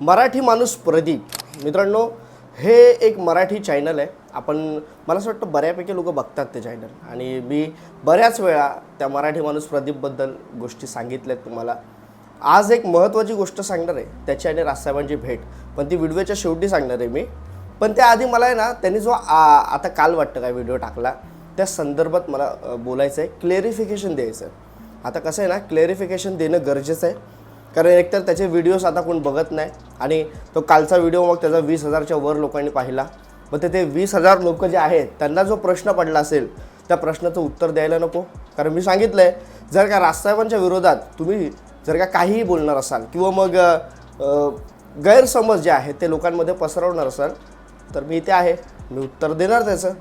मराठी माणूस प्रदीप. मित्रांनो हे एक मराठी चॅनल आहे. आपण मला असं वाटतं बऱ्यापैकी लोक बघतात ते चॅनल आणि मी बऱ्याच वेळा त्या मराठी माणूस प्रदीपबद्दल गोष्टी सांगितल्यात तुम्हाला. आज एक महत्त्वाची गोष्ट सांगणार आहे. त्याची आणि राजसाहेबांची भेट. पण ती व्हिडिओच्या शेवटी सांगणार आहे मी. पण त्याआधी मला आहे ना त्यांनी जो आ- आता काल वाटतं काय व्हिडिओ टाकला त्या संदर्भात मला बोलायचं आहे क्लेरिफिकेशन द्यायचं आहे आता कसं आहे ना क्लेरिफिकेशन देणं गरजेचं आहे. कारण एकतर त्याचे व्हिडिओज आता कोण बघत नाही. आणि तो कालचा व्हिडिओ मग त्याचा वीस हजारच्या वर लोकांनी पाहिला. मग ते ते वीस हजार लोक जे आहेत त्यांना जो प्रश्न पडला असेल त्या प्रश्नाचं उत्तर द्यायला नको. कारण मी सांगितलं आहे जर का राजसाहेबांच्या विरोधात तुम्ही जर का काहीही बोलणार असाल किंवा मग गैरसमज जे आहेत ते लोकांमध्ये पसरवणार असाल तर मी इथे आहे. मी उत्तर देणार त्याचं.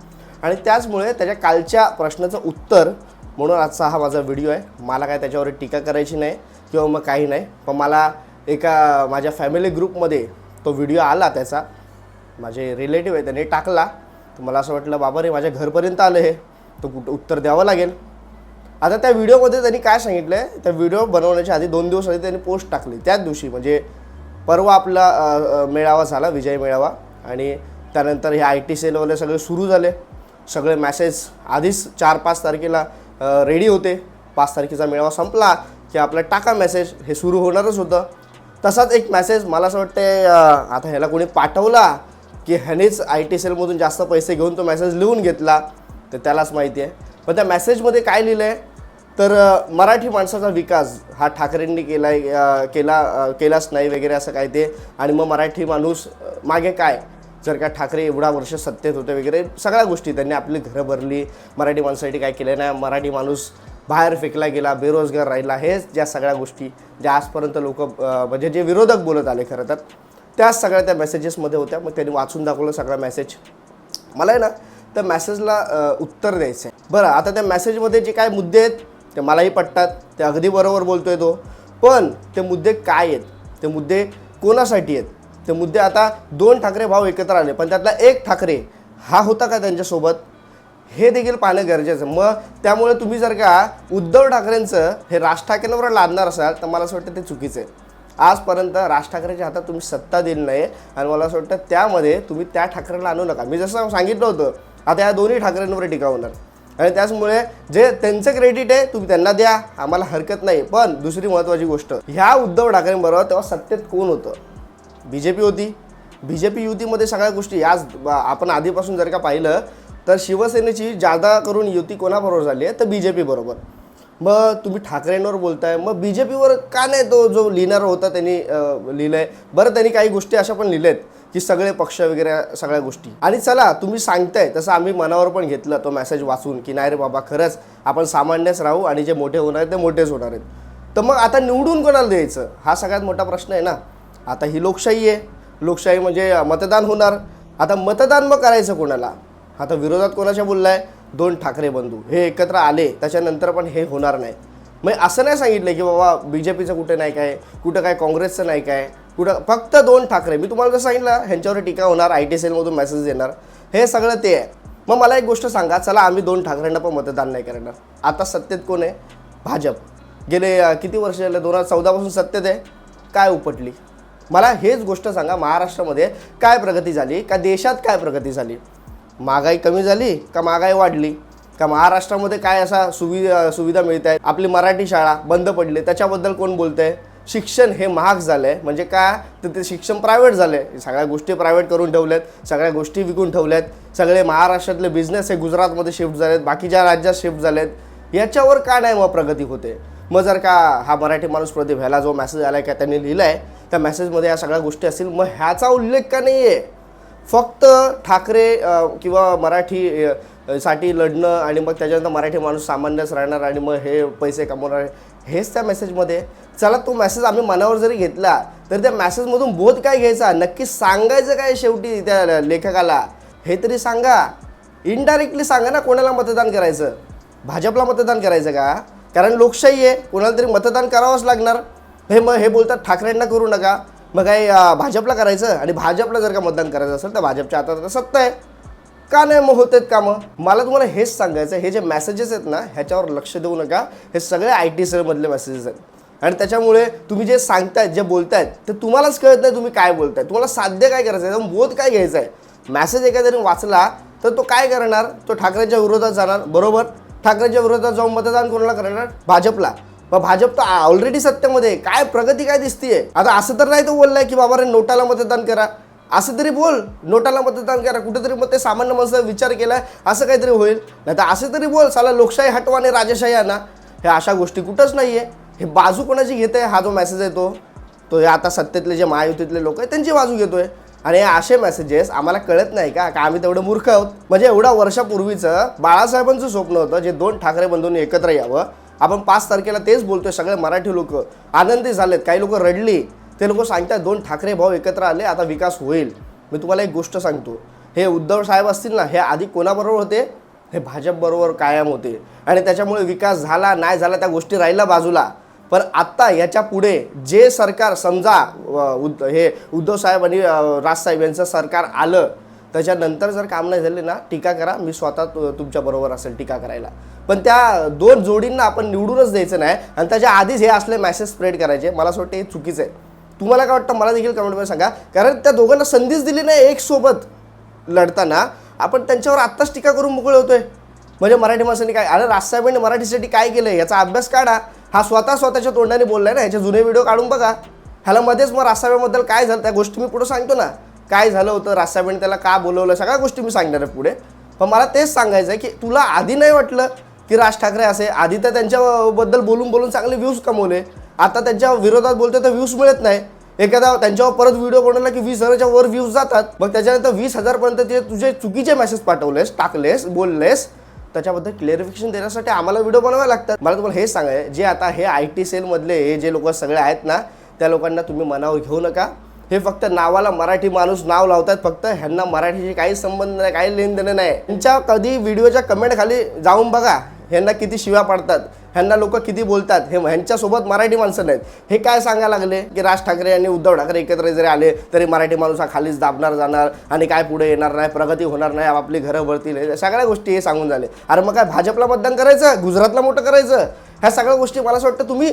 आणि त्याचमुळे त्याच्या कालच्या प्रश्नाचं उत्तर म्हणून आजचा हा माझा व्हिडिओ आहे. मला काय त्याच्यावर टीका करायची नाही. किंवा मग काही नाही. पण मला एका माझ्या फॅमिली ग्रुपमध्ये तो व्हिडिओ आला त्याचा. माझे रिलेटिव्ह आहे त्याने टाकला. तर मला असं वाटलं बाबा रे माझ्या घरपर्यंत आलं हे. तर कुठं उत्तर द्यावं लागेल. आता त्या व्हिडिओमध्ये त्यांनी काय सांगितलं आहे त्या व्हिडिओ बनवण्याच्या आधी दोन दिवस आधी त्यांनी पोस्ट टाकली. त्याच दिवशी म्हणजे परवा आपला मेळावा झाला विजय मेळावा. आणि त्यानंतर हे आय टी सेलवाले सगळे सुरू झाले. सगळे मॅसेज आधीच चार पाच तारखेला रेडी होते. पाच तारखेचा मेळावा संपला. की आपला टाका मेसेज हे सुरू होणारच होतं. तसाच एक मेसेज मला असं वाटतं आता ह्याला कोणी पाठवला की ह्यानेच आय टी सेलमधून जास्त पैसे घेऊन तो मेसेज लिहून घेतला तर त्यालाच माहिती आहे. पण त्या मेसेजमध्ये काय लिहिलं आहे तर मराठी माणसाचा विकास हा ठाकरेंनी केला केला केलाच नाही वगैरे असं काय ते. आणि मग मराठी माणूस मागे काय? जर का ठाकरे एवढा वर्ष सत्तेत होते वगैरे सगळ्या गोष्टी त्यांनी आपली घरं भरली. मराठी माणसासाठी काय केलं नाही मराठी माणूस बाहेर फेकला गेला बेरोजगार राहिला हेच ज्या सगळ्या गोष्टी ज्या आजपर्यंत लोक म्हणजे जे विरोधक बोलत आले खरं तर त्याच सगळ्या त्या मेसेजेसमध्ये होत्या. मग त्यांनी वाचून दाखवलं सगळा मेसेज मला आहे ना त्या मेसेजला उत्तर द्यायचं आहे बरं आता त्या मेसेजमध्ये जे काय मुद्दे आहेत ते मलाही पटतात. ते अगदी बरोबर बोलतोय तो. पण ते मुद्दे काय आहेत? ते मुद्दे कोणासाठी आहेत? ते मुद्दे आता दोन ठाकरे भाऊ एकत्र आले पण त्यातला एक ठाकरे हा होता का त्यांच्यासोबत? हे देखील पाहणं गरजेचं आहे. मग त्यामुळे तुम्ही जर का उद्धव ठाकरेंचं हे राज ठाकरेंवर लादणार असाल तर मला असं वाटतं ते चुकीचं आहे. आजपर्यंत राज ठाकरेच्या हातात तुम्ही सत्ता दिली नाही आणि मला असं वाटतं त्यामध्ये तुम्ही त्या ठाकरेला आणू नका. मी जसं सांगितलं होतं आता या दोन्ही ठाकरेंवर टीका होणार. आणि त्याचमुळे जे त्यांचं क्रेडिट आहे तुम्ही त्यांना द्या. आम्हाला हरकत नाही. पण दुसरी महत्त्वाची गोष्ट ह्या उद्धव ठाकरेंबरोबर तेव्हा सत्तेत कोण होतं? बी जे पी होती. बी जे पी युतीमध्ये सगळ्या गोष्टी आज आपण आधीपासून जर का पाहिलं तर शिवसेनेची जादा करून युती कोणाबरोबर झाली आहे? तर बी जे पीबरोबर मग तुम्ही ठाकरेंवर बोलताय मग बी जे पीवर का नाही तो जो लिहिणार होता त्यांनी लिहिलं लिहिलंय? बरं त्यांनी काही गोष्टी अशा पण लिहिल्यात की सगळे पक्ष वगैरे सगळ्या गोष्टी. आणि चला तुम्ही सांगताय तसं आम्ही मनावर पण घेतलं तो मेसेज वाचून की नाही रे बाबा खरंच आपण सामान्यच राहू आणि जे मोठे होणार आहेत ते मोठेच होणार आहेत. तर मग आता निवडून कोणाला द्यायचं? हा सगळ्यात मोठा प्रश्न आहे ना. आता ही लोकशाही आहे. लोकशाही म्हणजे मतदान होणार. आता मतदान मग करायचं कोणाला? आता विरोधात कोणाच्या बोललाय? दोन ठाकरे बंधू. हे एकत्र आले त्याच्यानंतर पण हे होणार नाही. मग असं नाही सांगितलं की बाबा बी जे पीचं कुठे नाही काय कुठं काय काँग्रेसचं नाही काय कुठं फक्त दोन ठाकरे. मी तुम्हाला जर सांगितलं ह्यांच्यावर टीका होणार आय टी सेलमधून मेसेज येणार हे सगळं ते आहे. मग मला एक गोष्ट सांगा चला आम्ही दोन ठाकरेंना पण मतदान नाही करणार. आता सत्तेत कोण आहे? भाजप. गेले किती वर्ष झाले? दोन हजार चौदापासून सत्तेत आहे. काय उपटली? मला हेच गोष्ट सांगा महाराष्ट्रामध्ये काय प्रगती झाली? का देशात काय प्रगती झाली? महागाई कमी झाली का महागाई वाढली? का महाराष्ट्रामध्ये काय असा सुविधा सुविधा मिळत आहे आपली मराठी शाळा बंद पडली त्याच्याबद्दल कोण बोलतंय? शिक्षण हे महाग झालं आहे म्हणजे काय तर ते शिक्षण प्रायव्हेट झालं आहे सगळ्या गोष्टी प्रायव्हेट करून ठेवल्यात सगळ्या गोष्टी विकून ठेवल्यात. सगळे महाराष्ट्रातले बिझनेस हे गुजरातमध्ये शिफ्ट झालेत बाकीच्या राज्यात शिफ्ट झालेत याच्यावर का नाही मग प्रगती होते? मग जर का हा मराठी माणूस प्रदीप ह्याला जो मेसेज आला आहे का त्यांनी लिहिला आहे त्या मेसेजमध्ये या सगळ्या गोष्टी असतील मग ह्याचा उल्लेख का नाही आहे फक्त ठाकरे किंवा मराठी साठी लढणं आणि मग त्याच्यानंतर मराठी माणूस सामान्यच राहणार आणि मग हे पैसे कमवणार हेच त्या मेसेजमध्ये चला तो मेसेज आम्ही मनावर जरी घेतला तर त्या मेसेजमधून बोध काय घ्यायचा? नक्की सांगायचं काय शेवटी त्या लेखकाला? हे तरी सांगा. इनडायरेक्टली सांगा ना कोणाला मतदान करायचं. भाजपला मतदान करायचं का? कारण लोकशाही आहे. कोणाला तरी मतदान करावंच लागणार. हे मग हे बोलतात ठाकरेंना करू नका. मग काय भाजपला करायचं आणि भाजपला जर का मतदान करायचं असेल तर भाजपच्या हातात आता सत्ता आहे. का नाही मग होत आहेत कामं? मला तुम्हाला हेच सांगायचं आहे, हे जे मेसेजेस आहेत ना ह्याच्यावर लक्ष देऊ नका. हे सगळे आय टी सेलमधले मेसेजेस आहेत. आणि त्याच्यामुळे तुम्ही जे सांगतायत जे बोलतायत ते तुम्हालाच कळत नाही तुम्ही काय बोलताय तुम्हाला साध्य काय करायचं आहे? बोध काय घ्यायचा आहे? मॅसेज एखाद्याने वाचला तर तो काय करणार? तो ठाकरेंच्या विरोधात जाणार बरोबर? ठाकरेंच्या विरोधात जाऊन मतदान कोणाला करणार? भाजपला. मग भाजप तर ऑलरेडी सत्तेमध्ये आहे. काय प्रगती काय दिसतीये? आता असं तर नाही तो बोललाय की बाबा रे नोटाला मतदान करा. असं तरी बोल नोटाला मतदान करा. कुठेतरी मग ते सामान्य माणसं विचार केलाय असं काहीतरी होईल. नाही तर असं तरी बोल साला लोकशाही हटवा आणि राजेशाही आणा. हे अशा गोष्टी कुठंच नाही आहे हे बाजू कोणाची घेते हा जो मेसेज आहे तो. तो हे आता सत्तेतले जे महायुतीतले लोक आहेत त्यांची बाजू घेतोय. आणि हे असे मेसेजेस आम्हाला कळत नाही का? का आम्ही तेवढं मूर्ख आहोत? म्हणजे एवढ्या वर्षापूर्वीचं बाळासाहेबांचं स्वप्न होतं जे दोन ठाकरे बंधूंनी एकत्र यावं. आपण पाच तारखेला तेच बोलतोय सगळे मराठी लोक. आनंदी झालेत काही लोक रडली. ते लोक सांगतात दोन ठाकरे भाऊ एकत्र आले आता विकास होईल. मी तुम्हाला एक गोष्ट सांगतो. हे उद्धव साहेब असतील ना हे आधी कोणाबरोबर होते? हे भाजपबरोबर कायम होते. आणि त्याच्यामुळे विकास झाला नाही झाला त्या गोष्टी राहिल्या बाजूला. पण आत्ता याच्यापुढे जे सरकार समजा उद्ध हे उद्धव साहेब आणि राजसाहेब यांचं सरकार आलं त्याच्यानंतर जर काम नाही झाले ना टीका करा. मी स्वतः तु- तुमच्याबरोबर असेल टीका करायला. पण त्या दोन जोडींना आपण निवडूनच द्यायचं नाही आणि त्याच्या आधीच हे असले मॅसेज स्प्रेड करायचे. मला असं वाटतं हे चुकीचं आहे. तुम्हाला काय वाटतं? मला देखील कमेंटमध्ये सांगा. कारण त्या दोघांना संधीच दिली नाही एक सोबत लढताना. आपण त्यांच्यावर आत्ताच टीका करून मोकळे होतोय. म्हणजे मराठी माणसांनी काय अरे राजसाहेबांनी मराठीसाठी काय केलं याचा अभ्यास काढा. हा स्वतः स्वतःच्या तोंडाने बोललाय ना. ह्याचे जुने व्हिडिओ काढून बघा. ह्याला मध्येच मग राजसाहेबांबद्दल काय झालं? त्या गोष्टी मी पुढे सांगतो ना. काय झालं होतं राजसाहेबांनी त्याला का बोलवलं सगळ्या गोष्टी मी सांगणार आहे पुढे. पण मला तेच सांगायचं आहे की तुला आधी नाही वाटलं की राज ठाकरे असे? आधी तर त्यांच्याबद्दल बोलून बोलून चांगले व्ह्यूज कमवले. आता त्यांच्या विरोधात बोलते तर व्ह्यूज मिळत नाही. एखादा त्यांच्यावर परत व्हिडिओ बनवला की वीस हजाराच्या वर व्ह्यूज जातात. मग त्याच्यानंतर वीस हजारपर्यंत ते तुझे चुकीचे मेसेज पाठवलेस टाकलेस बोललेस. त्याच्याबद्दल क्लिअरिफिकेशन देण्यासाठी आम्हाला व्हिडिओ बनवावे लागतात. मला तुम्हाला हे सांगाय जे आता हे आय टी सेलमधले हे जे लोक सगळे आहेत ना त्या लोकांना तुम्ही मनावर घेऊ नका. हे फक्त नावाला मराठी माणूस नाव लावतात फक्त ह्यांना मराठीशी काही संबंध नाही काही लेन देणं नाही. त्यांच्या कधी व्हिडिओच्या कमेंट खाली जाऊन बघा ह्यांना किती शिव्या पाडतात ह्यांना लोक किती बोलतात हे ह्यांच्यासोबत मराठी माणसं नाहीत. हे काय सांगायला लागले? की राज ठाकरे आणि उद्धव ठाकरे एकत्र जरी आले तरी मराठी माणूस हा खालीच दाबणार जाणार आणि काय पुढे येणार नाही प्रगती होणार नाही आपली घरं भरतील सगळ्या गोष्टी हे सांगून झाले. अरे मग काय भाजपला मतदान करायचं? गुजरातला मोठं करायचं? ह्या सगळ्या गोष्टी मला असं वाटतं तुम्ही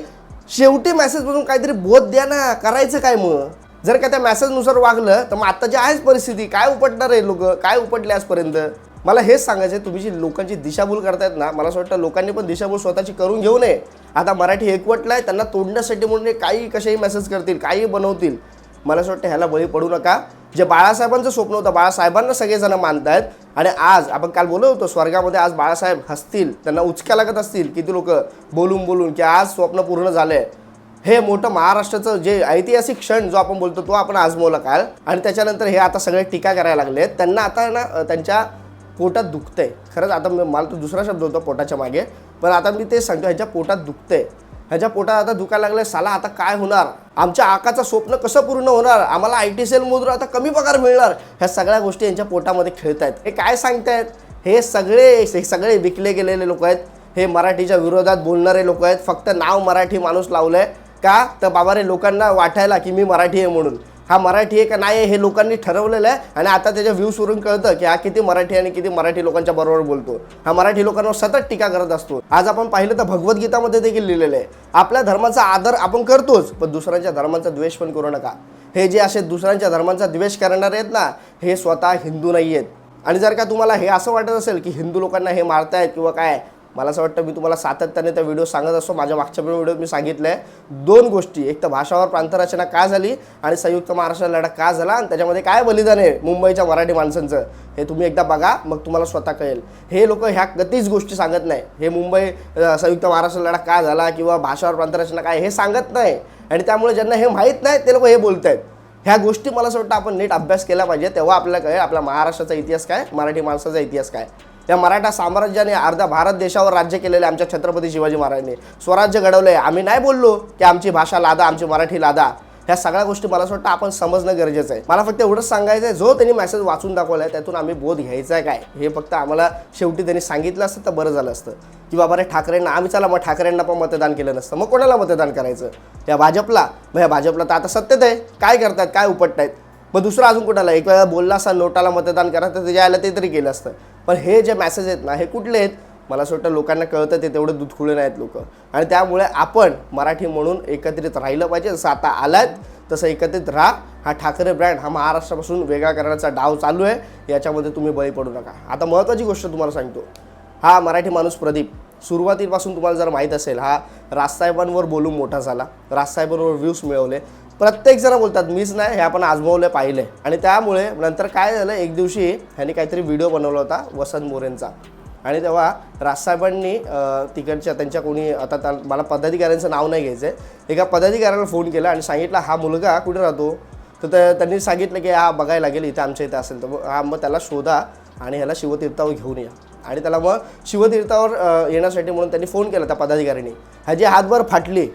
शेवटी मेसेजमधून काहीतरी बोध द्या ना करायचं काय मग? जर का त्या मेसेजनुसार वागलं तर मग आत्ताची आहेच परिस्थिती काय उपटणार आहे लोक? काय उपटले आजपर्यंत? मला हेच सांगायचं आहे तुम्ही जी लोकांची दिशाभूल करतायत ना मला असं वाटतं लोकांनी पण दिशाभूल स्वतःची करून घेऊ नये. आता मराठी एकवटला आहे त्यांना तोडण्यासाठी म्हणून काही कसेही मेसेज करतील काही बनवतील. मला असं वाटतं ह्याला बळी पडू नका. जे बाळासाहेबांचं स्वप्न होतं बाळासाहेबांना सगळेजण मानतायत. आणि आज आपण काल बोलत होतो स्वर्गामध्ये आज बाळासाहेब हसतील त्यांना उचक्या लागत असतील किती लोक बोलून बोलून की आज स्वप्न पूर्ण झालं आहे हे मोठं महाराष्ट्राचं जे ऐतिहासिक क्षण जो आपण बोलतो तो आपण आजमवला काल. आणि त्याच्यानंतर हे आता सगळे टीका करायला लागले त्यांना आता ना त्यांच्या पोटात दुखतंय. खरंच आता मला तो दुसरा शब्द होता पोटाच्या मागे. पण आता मी ते सांगतो ह्याच्या पोटात दुखतंय. ह्याच्या पोटात आता दुखायला लागलं साला आता काय होणार? आमच्या आकाचं स्वप्न कसं पूर्ण होणार? आम्हाला आय टी सेलमधून आता कमी पगार मिळणार? ह्या सगळ्या गोष्टी यांच्या पोटामध्ये खेळत आहेत हे काय सांगतायत? हे सगळे हे सगळे विकले गेलेले लोक आहेत. हे मराठीच्या विरोधात बोलणारे लोक आहेत. फक्त नाव मराठी माणूस लावलं आहे का? तर बाबा रे लोकांना वाटायला की मी मराठी आहे म्हणून. हा मराठी आहे का नाही आहे हे लोकांनी ठरवलेलं आहे आणि आता त्याच्या व्ह्यूजवरून कळतं की हा किती मराठी आणि किती मराठी लोकांच्या बरोबर बोलतो. हा मराठी लोकांवर सतत टीका करत असतो. आज आपण पाहिलं तर भगवद्गीतामध्ये देखील लिहिलेलं आहे. आपल्या धर्माचा आदर आपण करतोच पण दुसऱ्यांच्या धर्माचा द्वेष पण करू नका. हे जे असे दुसऱ्यांच्या धर्माचा द्वेष करणारे आहेत ना हे स्वतः हिंदू नाही आहेत आणि जर का तुम्हाला हे असं वाटत असेल की हिंदू लोकांना हे मारतायत किंवा काय मला असं वाटतं मी तुम्हाला सातत्याने त्या व्हिडिओ सांगत असतो. माझ्या मागच्या पण व्हिडिओत मी सांगितलं आहे दोन गोष्टी. एक तर भाषावर प्रांतरचना का झाली आणि संयुक्त महाराष्ट्र लढा का झाला आणि त्याच्यामध्ये काय बलिदान आहे मुंबईच्या मराठी माणसांचं? हे तुम्ही एकदा बघा मग तुम्हाला स्वतः कळेल. हे लोक ह्या कधीच गोष्टी सांगत नाही. हे मुंबई संयुक्त महाराष्ट्र लढा का झाला किंवा भाषावर प्रांतरचना काय हे सांगत नाही. आणि त्यामुळे ज्यांना हे माहीत नाही ते लोक हे बोलत आहेत ह्या गोष्टी मला असं वाटतं आपण नीट अभ्यास केला पाहिजे. तेव्हा आपल्याला कळेल आपल्या महाराष्ट्राचा इतिहास काय मराठी माणसाचा इतिहास काय. या मराठा साम्राज्याने अर्धा भारत देशावर राज्य केलेले आमच्या छत्रपती शिवाजी महाराजांनी. स्वराज्य घडवलंय. आम्ही नाही बोललो की आमची भाषा लादा आमची मराठी लादा. ह्या सगळ्या गोष्टी मला असं वाटतं आपण समजणं गरजेचं आहे. मला फक्त एवढंच सांगायचं आहे जो त्यांनी मेसेज वाचून दाखवलाय त्यातून आम्ही बोध घ्यायचा आहे काय? हे फक्त आम्हाला शेवटी त्यांनी सांगितलं असतं तर बरं झालं असतं. की बाबा रे ठाकरेंना आम्ही चला मग ठाकरेंना पण मतदान केलं नसतं. मग कोणाला मतदान करायचं? या भाजपला? मग या भाजपला तर आता सत्तेत आहे. काय करतात काय उपटतायत? मग दुसरं अजून कुठाला एक वेळा बोलला असा नोटाला मतदान करा तर त्याच्या आलं ते तरी केलं असतं. पण हे जे मॅसेज आहेत ना हे कुठले आहेत? मला असं वाटतं लोकांना कळतं ते तेवढे दुधखुळे नाहीत लोक. आणि त्यामुळे आपण मराठी म्हणून एकत्रित राहिलं पाहिजे. जसं आता आलात तसं एकत्रित राहा. हा ठाकरे ब्रँड हा महाराष्ट्रापासून वेगळा करण्याचा डाव चालू आहे. याच्यामध्ये तुम्ही बळी पडू नका. आता महत्त्वाची गोष्ट तुम्हाला सांगतो. हा मराठी माणूस प्रदीप सुरुवातीपासून तुम्हाला जर माहीत असेल हा राजसाहेबांवर बोलून मोठा झाला. राजसाहेबांवर व्ह्यूज मिळवले. प्रत्येक जण बोलतात मीच नाही हे आपण आजमावले पाहिले आणि त्यामुळे नंतर काय झालं एक दिवशी ह्यांनी काहीतरी व्हिडिओ बनवला होता वसंत मोरेंचा. आणि तेव्हा राजसाहेबांनी तिकडच्या त्यांच्या कोणी आता त्या मला पदाधिकाऱ्यांचं नाव नाही घ्यायचं आहे एका पदाधिकाऱ्याला फोन केला आणि सांगितलं हा मुलगा कुठे राहतो? तर त्या- त्यांनी सांगितलं की हा बघायला लागेल इथं आमच्या इथे असेल. तर मग हा मग त्याला शोधा आणि ह्याला शिवतीर्थावर घेऊन या. आणि त्याला मग शिवतीर्थावर येण्यासाठी म्हणून त्यांनी फोन केला त्या पदाधिकाऱ्यांनी. ह्याची हातभर फाटली.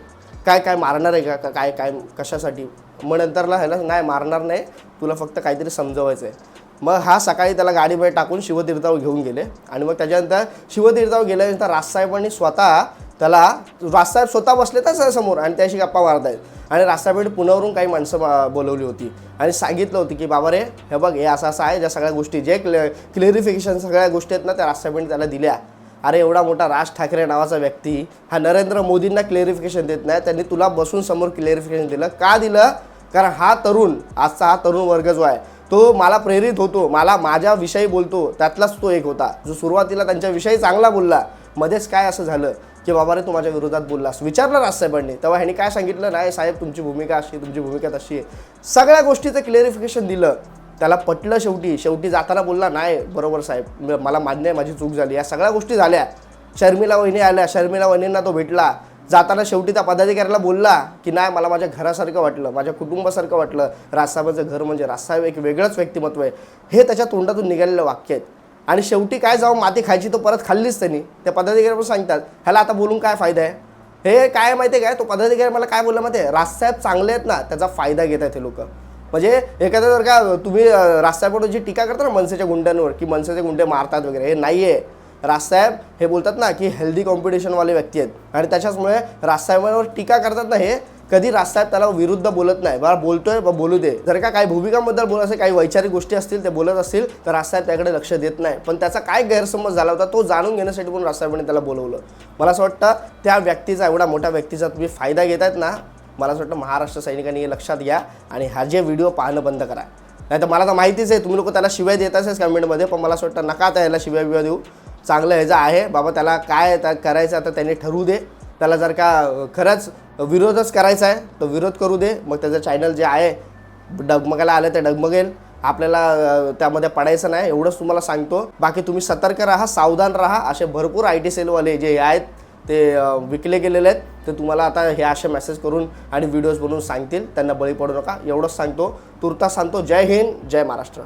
काय काय मारणार आहे का? काय काय कशासाठी? मग नंतरला ह्याला नाही मारणार नाही. तुला फक्त काहीतरी समजवायचं आहे. मग हा सकाळी त्याला गाडीमध्ये टाकून शिवतीर्थावर घेऊन गेले. आणि मग त्याच्यानंतर शिवतीर्थावर गेल्यानंतर राजसाहेबांनी स्वतः त्याला राजसाहेब स्वतः बसले तर समोर आणि त्याशी गप्पा मारतायत. आणि राजसाहेबांनी पुण्यावरून काही माणसं बोलवली होती. आणि सांगितलं होतं की बाबा रे हे बघ हे असं असं आहे. ज्या सगळ्या गोष्टी जे क्ल क्लिअरिफिकेशन सगळ्या गोष्टी आहेत ना त्या राजसाहेबांनी त्याला दिल्या. अरे एवढा मोठा राज ठाकरे नावाचा व्यक्ती हा नरेंद्र मोदींना क्लेरिफिकेशन देत नाही त्यांनी तुला बसून समोर क्लेरिफिकेशन दिलं. का दिलं? कारण हा तरुण आजचा हा तरुण वर्ग जो आहे. तो मला प्रेरित होतो मला माझ्याविषयी बोलतो त्यातलाच तो एक होता. जो सुरुवातीला त्यांच्याविषयी चांगला बोलला मध्येच काय असं झालं की बाबा रे तू माझ्या विरोधात बोललास. विचारलं राजसाहेबांनी तेव्हा ह्यांनी काय सांगितलं? नाही साहेब तुमची भूमिका अशी आहे, तुमची भूमिका तशी आहे. सगळ्या गोष्टीचं क्लेरिफिकेशन दिलं. त्याला पटलं शेवटी. शेवटी जाताना बोलला नाही बरोबर साहेब मला मान्य आहे माझी चूक झाली या सगळ्या गोष्टी झाल्या. शर्मिला वहिनी आल्या. शर्मिला वहिनींना तो भेटला. जाताना शेवटी त्या पदाधिकाऱ्याला बोलला की नाही मला माझ्या घरासारखं वाटलं माझ्या कुटुंबासारखं वाटलं. राजसाहेबांचं घर म्हणजे राजसाहेब एक वेगळंच व्यक्तिमत्व आहे. हे त्याच्या तोंडातून निघालेलं वाक्य आहेत. आणि शेवटी काय जाऊन माती खायची तो परत खाल्लीच त्यांनी. त्या पदाधिकारी पण सांगतात ह्याला आता बोलून काय फायदा आहे? हे काय माहिती आहे काय? तो पदाधिकारी मला काय बोलला माहिती आहे? राजसाहेब चांगले आहेत ना त्याचा फायदा घेत आहेत हे लोक. म्हणजे एखाद्या जर का तुम्ही अं, जी टीका करता ना मनसेच्या गुंड्यांवर की मनसेचे गुंडे मारतात वगैरे हे नाही आहे राजसाहेब हे बोलतात ना की हेल्दी कॉम्पिटिशनवाले व्यक्ती आहेत. आणि त्याच्याचमुळे राजसाहेबांवर टीका करतात ना हे कधी राजसाहेब त्याला विरुद्ध बोलत नाही. बरं बोलतोय बा बोलू दे. जर का काही भूमिकांबद्दल बोलत असेल काही वैचारिक गोष्टी असतील ते बोलत असतील तर राजसाहेब त्याकडे लक्ष देत नाही. पण त्याचा काय गैरसमज झाला होता तो जाणून घेण्यासाठी पण राजसाहेबांनी त्याला बोलवलं. मला असं वाटतं त्या व्यक्तीचा एवढा मोठ्या व्यक्तीचा तुम्ही फायदा घेत आहेत ना मला असं वाटतं महाराष्ट्र सैनिकांनी हे लक्षात घ्या आणि हा जे व्हिडिओ पाहणं बंद करा. नाही तर मला तर माहितीच आहे तुम्ही लोक त्याला शिवाय देत असेल कमेंटमध्ये पण मला असं वाटतं नका आता याला शिवाय बिवाय देऊ. चांगलं ह्याचं आहे बाबा त्याला काय त्या करायचं आता त्याने ठरवू दे. त्याला जर का खरंच विरोधच करायचा आहे तर विरोध करू दे. मग त्याचं चॅनल जे आहे डगमगायला आलं ते डगमगेल. आपल्याला त्यामध्ये पडायचं नाही एवढंच तुम्हाला सांगतो. बाकी तुम्ही सतर्क राहा सावधान राहा. असे भरपूर आय टी सेलवाले जे आहेत ते विकले गेलेले आहेत ते तुम्हाला आता हे असे मेसेज करून आणि व्हिडिओज बनवून सांगतील. त्यांना बळी पडू नका. एवढंच सांगतो. तुर्तास सांगतो. जय हिंद जय महाराष्ट्र.